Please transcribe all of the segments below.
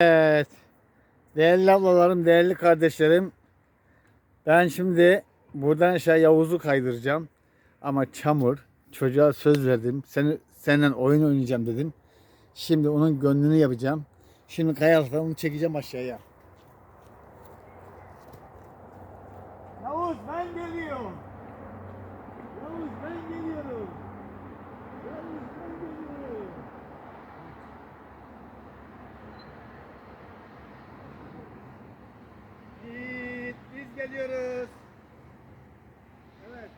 Evet. Değerli ablalarım, değerli kardeşlerim. Ben şimdi buradan aşağı Yavuz'u kaydıracağım. Ama çamur. Çocuğa söz verdim. Seni, seninle oyun oynayacağım dedim. Şimdi onun gönlünü yapacağım. Şimdi kayalıktan onu çekeceğim aşağıya. Yavuz ben geliyorum. Yavuz ben geliyorum. Yavuz ben geliyorum. Git, biz geliyoruz. Evet.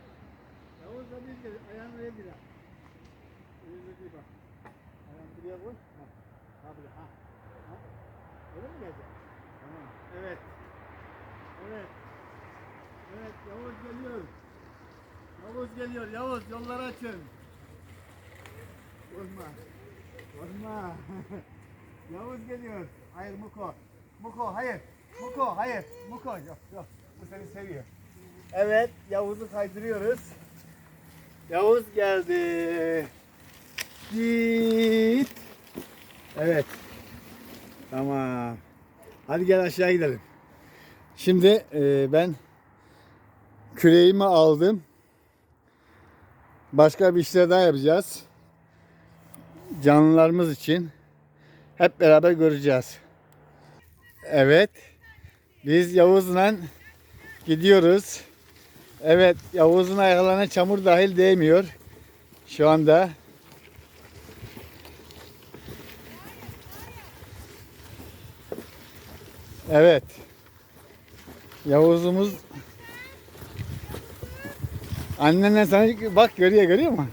Yavuz'la biz geliyoruz. Ayağını oraya at. Öyle bir bak. Ayağını buraya koy. Ha. Ha buraya. Ha. ha. Öyle mi gelecek? Tamam. Evet. Evet. Evet. Yavuz geliyor. Yavuz geliyor. Yavuz yolları açın. Vurma. Vurma. Yavuz geliyor. Hayır Muko. Muko hayır. Muko hayır. Muko yok yok. Bu seni seviyor. Evet Yavuz'u kaydırıyoruz. Yavuz geldi. Git. Evet. Tamam. Hadi gel aşağı gidelim. Şimdi e, ben küreğimi aldım. Başka bir işler daha yapacağız. Canlılarımız için hep beraber göreceğiz. Evet. Biz Yavuz'la gidiyoruz. Evet, Yavuz'un ayaklarına çamur dahil değmiyor. Şu anda. Evet. Yavuz'umuz Annenle sana bak görüyor görüyor musun?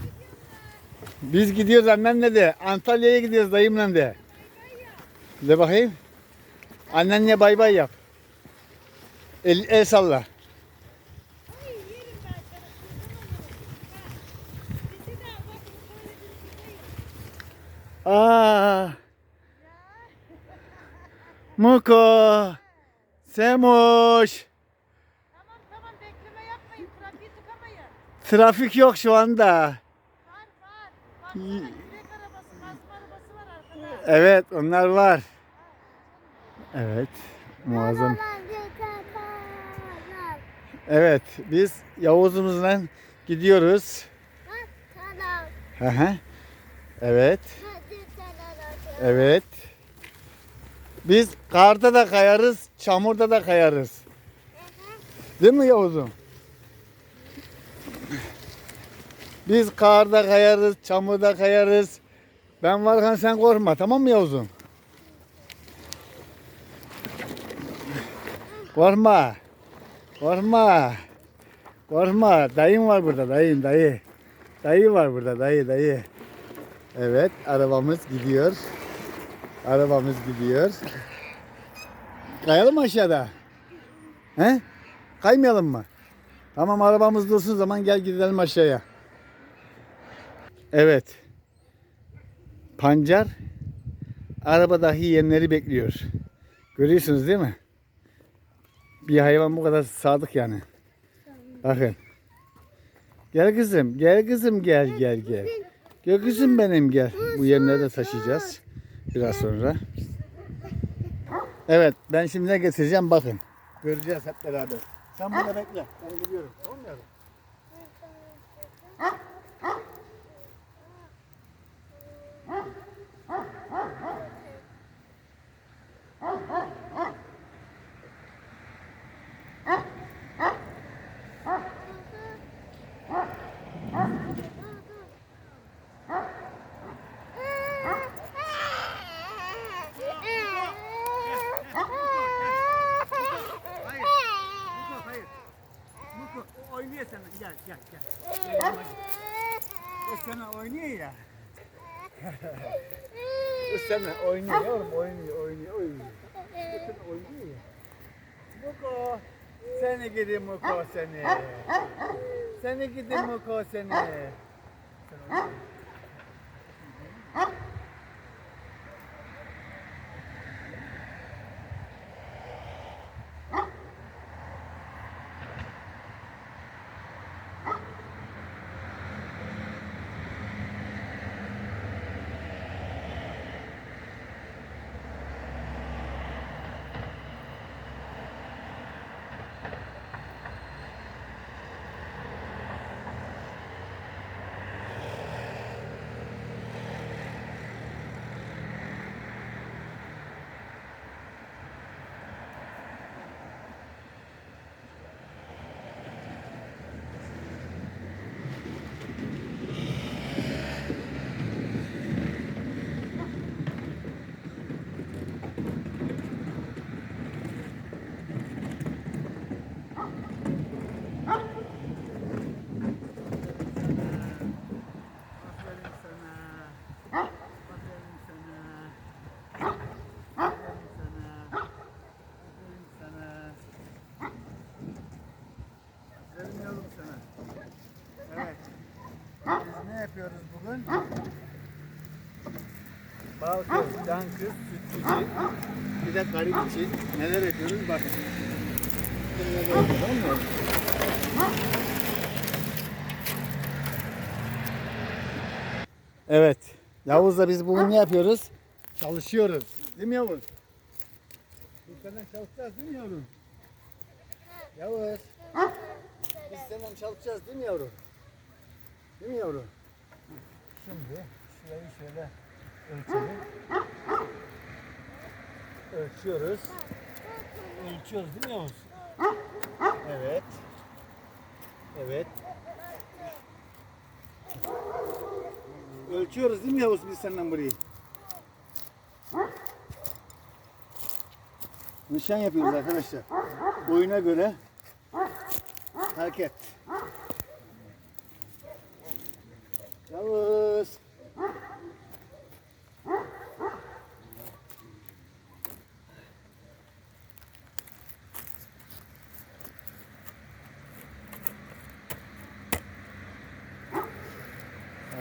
Biz gidiyoruz annemle de. Antalya'ya gidiyoruz dayımla de. De bakayım. Annenle bay bay yap. El, el salla. Aa. Muko. Semuş. Tamam tamam bekleme yapmayın. Trafiği tıkamayın. Trafik yok şu anda. Var var. Arabası, kazma arabası var arkada. Evet onlar var. Evet. Muazzam. Evet biz Yavuz'umuzla gidiyoruz. Hı. Evet. Evet. Biz karda da kayarız, çamurda da kayarız. Değil mi Yavuz'um? Biz karda kayarız, çamurda kayarız. Ben varken sen korkma tamam mı Yavuz'um? Korkma. Korkma. Korkma. Dayın var burada dayın dayı. Dayı var burada dayı dayı. Evet arabamız gidiyor. Arabamız gidiyor. Kayalım mı aşağıda? He? Kaymayalım mı? Tamam arabamız dursun zaman gel gidelim aşağıya. Evet. Pancar arabadaki yemleri bekliyor. Görüyorsunuz değil mi? Bir hayvan bu kadar sadık yani. Bakın. Gel kızım, gel kızım, gel gel gel. Gel kızım benim gel. Bu yemleri de taşıyacağız biraz sonra. Evet, ben şimdi ne getireceğim bakın. Göreceğiz hep beraber. Sen burada bekle. Ben gidiyorum. Tamam mı yavrum? Hayır. Muko hayır. Muko o oynuyor sana. Gel gel gel. Gel yanıma gel. O sana oynuyor ya. O sana oynuyor yavrum oynuyor oynuyor oynuyor. Sana oynuyor ya. Muko. Seni gidi Muko seni. Seni gidi Muko seni. Sen Balkız, dankız, sütlücü, bir de garip için neler yapıyoruz bakın. Neler mı? Evet. Yavuz'la biz bugün ne yapıyoruz? Çalışıyoruz. Değil mi Yavuz? Biz senden çalışacağız değil mi yavrum? Yavuz. Biz senden çalışacağız değil mi yavrum? Değil mi yavrum? Şimdi şurayı şöyle ölçelim. Ölçüyoruz. Ölçüyoruz değil mi Yavuz? Evet. Evet. Ölçüyoruz değil mi Yavuz biz senden burayı? Nişan yapıyoruz arkadaşlar. Boyuna göre hareket. Yavuz.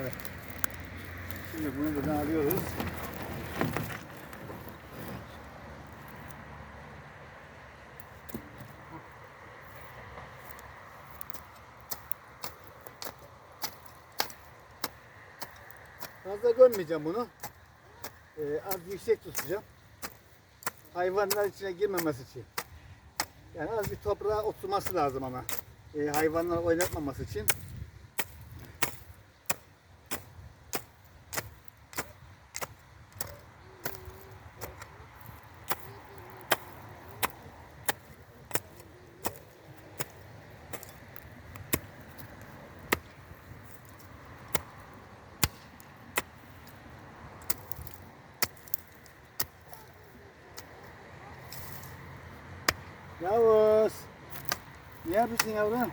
Evet. Şimdi bunu buradan alıyoruz. Fazla gömmeyeceğim bunu. Ee, az yüksek tutacağım. Hayvanlar içine girmemesi için. Yani az bir toprağa oturması lazım ama. Ee, hayvanlar oynatmaması için. Yavuz. Ne yapıyorsun yavrum?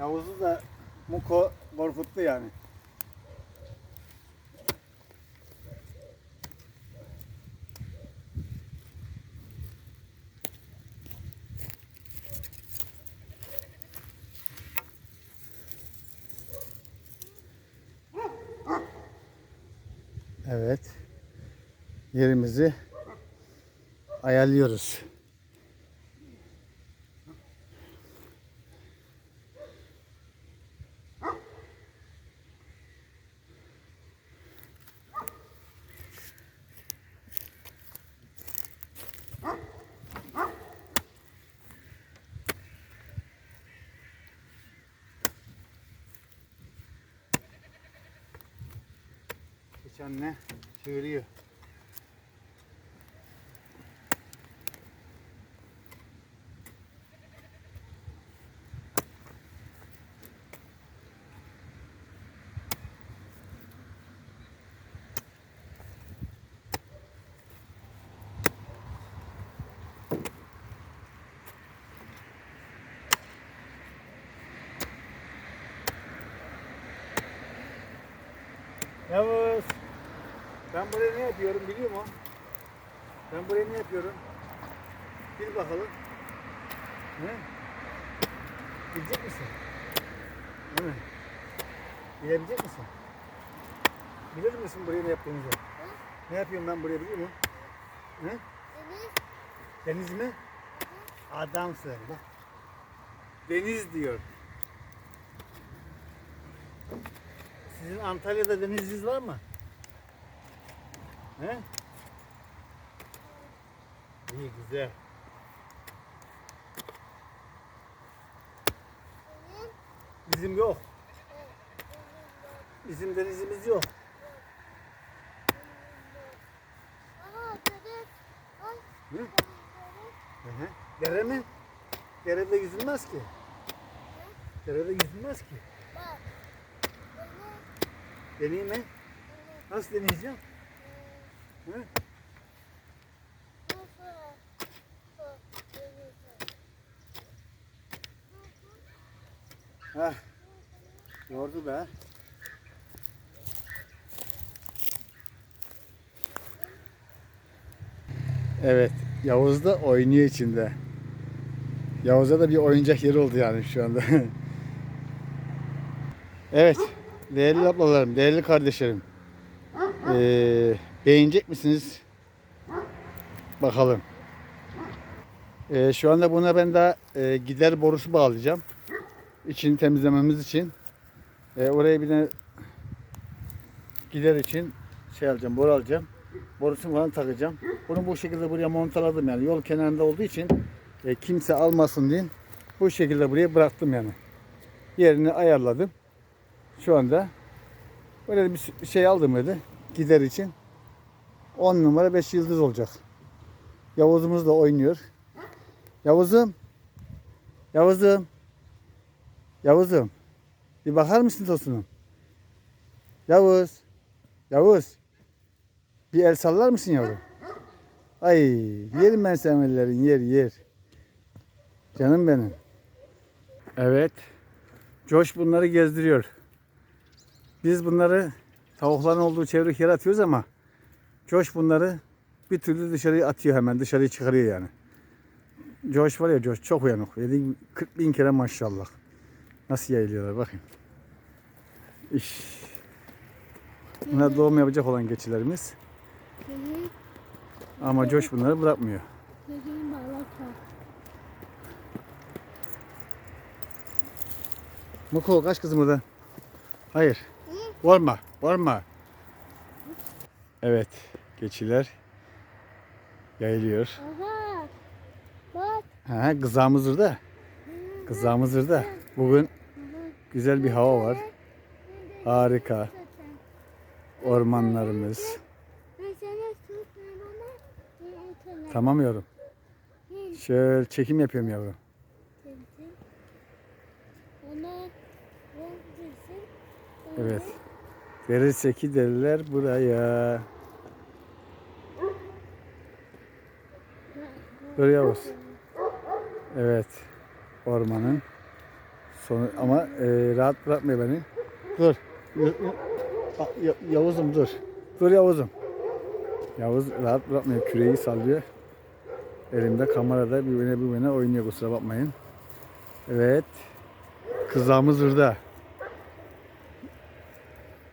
Yavuz'u da Muko korkuttu yani. Evet. Yerimizi ayarlıyoruz. Anne çığırıyor. Yavuz. Ben buraya ne yapıyorum biliyor musun? Ben buraya ne yapıyorum? Bir bakalım. Ne? Bilecek misin? Değil mi? Bilebilecek misin? Bilir misin buraya ne yaptığımızı? Ne yapıyorum ben buraya biliyor musun? Ne? Deniz mi? Adamsın bak. Deniz diyor. Sizin Antalya'da deniziniz var mı? He? İyi güzel. Bizim yok. Bizim denizimiz yok. Hı? Hı hı. Dere mi? Yüzülmez ki. Derede yüzülmez ki. Deneyeyim mi? Nasıl deneyeceğim? He? Heh. Yordu be. Evet. Yavuz da oynuyor içinde. Yavuz'a da bir oyuncak yeri oldu yani şu anda. evet. Değerli ablalarım, değerli kardeşlerim. Ee, beğenecek misiniz? Bakalım. Ee, şu anda buna ben daha e, gider borusu bağlayacağım. İçini temizlememiz için. Ee, oraya bir de gider için şey alacağım, boru alacağım. Borusunu falan takacağım. Bunu bu şekilde buraya montaladım yani. Yol kenarında olduğu için e, kimse almasın diye bu şekilde buraya bıraktım yani. Yerini ayarladım. Şu anda böyle bir şey aldım dedi. Gider için. 10 numara 5 yıldız olacak. Yavuz'umuz da oynuyor. Yavuz'um. Yavuz'um. Yavuz'um. Bir bakar mısın tosunum? Yavuz. Yavuz. Bir el sallar mısın yavrum? Ay yerim ben senin ellerin yer yer. Canım benim. Evet. Coş bunları gezdiriyor. Biz bunları tavukların olduğu çevre yere atıyoruz ama Coş bunları bir türlü dışarıya atıyor hemen. Dışarıya çıkarıyor yani. Coş var ya Coş çok uyanık. Yediğin 40 bin kere maşallah. Nasıl yayılıyorlar bakın. İş. Bunlar doğum yapacak olan geçilerimiz. Ama Coş bunları bırakmıyor. Muko kaç kızım burada. Hayır. Varma. Varma. Evet. Geçiler yayılıyor. Aha. Bak. Ha, kızağımız burada. Kızağımız burada. Bugün güzel bir hava var. Harika. Ormanlarımız. Tamam yavrum. Şöyle çekim yapıyorum yavrum. Evet. Verirse ki derler buraya. Dur Yavuz. Evet. Ormanın sonu ama e, rahat bırakmıyor beni. Dur. Yavuz'um dur. Dur Yavuz'um. Yavuz rahat bırakmıyor. Küreği sallıyor. Elimde kamerada bir öne bir öne oynuyor kusura bakmayın. Evet. Kızağımız burada.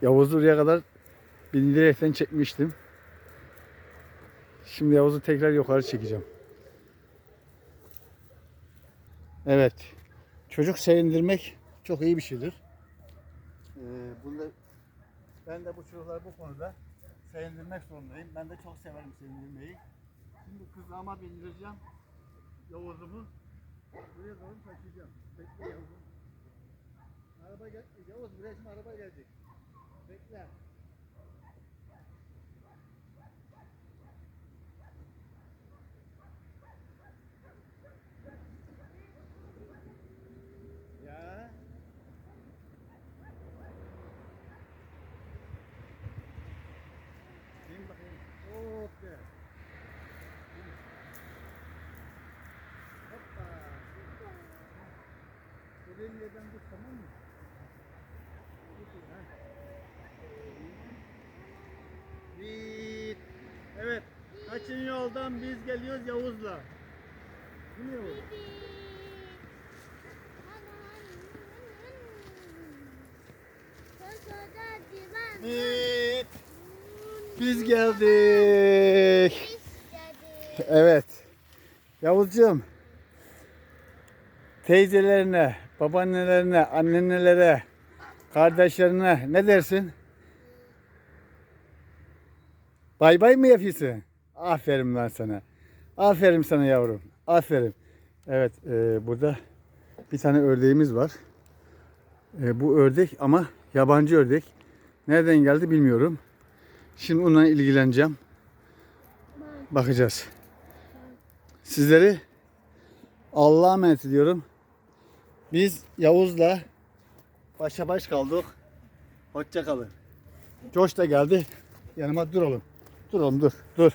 Yavuz'u oraya kadar bindirekten çekmiştim. Şimdi Yavuz'u tekrar yukarı çekeceğim. Evet. Çocuk sevindirmek çok iyi bir şeydir. Ee, bunda, ben de bu çocukları bu konuda sevindirmek zorundayım. Ben de çok severim sevindirmeyi. Şimdi kızağıma bindireceğim Yavuz'umu. Buraya doğru taşıyacağım. Bekle Yavuz'um. Araba gel. Yavuz buraya şimdi araba gelecek. Bekle. Ya. Bin bakayım. Hop de. Hoppa. Elin yerden tut tamam mı? Bir. Evet. Kaçın yoldan biz geliyoruz Yavuz'la. Yavuz? Bir. Biz geldik. Evet. Yavuzcuğum. Teyzelerine, babaannelerine, annenelere, kardeşlerine ne dersin? Bay bay mı yapıyorsun? Aferin lan sana. Aferin sana yavrum. Aferin. Evet e, burada bir tane ördeğimiz var. E, bu ördek ama yabancı ördek. Nereden geldi bilmiyorum. Şimdi onunla ilgileneceğim. Bakacağız. Sizleri Allah'a emanet ediyorum. Biz Yavuz'la başa baş kaldık. Hoşça kalın. Coş da geldi. Yanıma dur oğlum. Dur oğlum dur. Dur.